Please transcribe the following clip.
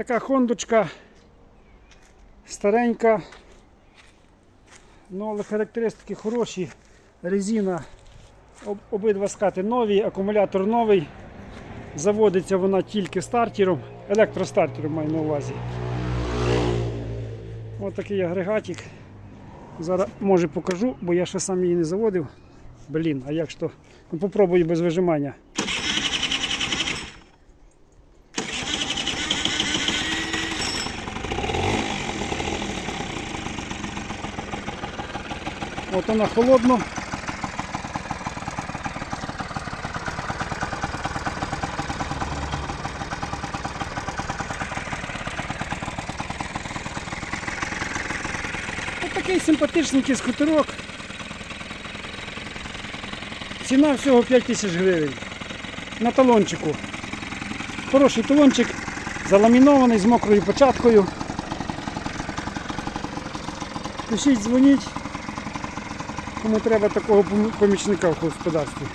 Така хондочка старенька. Ну, але характеристики хороші. Резина, обидва скати нові, акумулятор новий. Заводиться вона тільки стартером, електростартером маю на увазі. Ось такий агрегатик. Зараз може покажу, бо я ще сам її не заводив. Блін, а як то? Ну, попробую без вижимання. От вона холодно. Ось такий симпатичненький скутерок. Ціна всього 5 тисяч гривень. На талончику. Хороший талончик, заламінований з мокрою початкою. Пишіть, дзвоніть, кому треба такого пом- помічника в господарстві.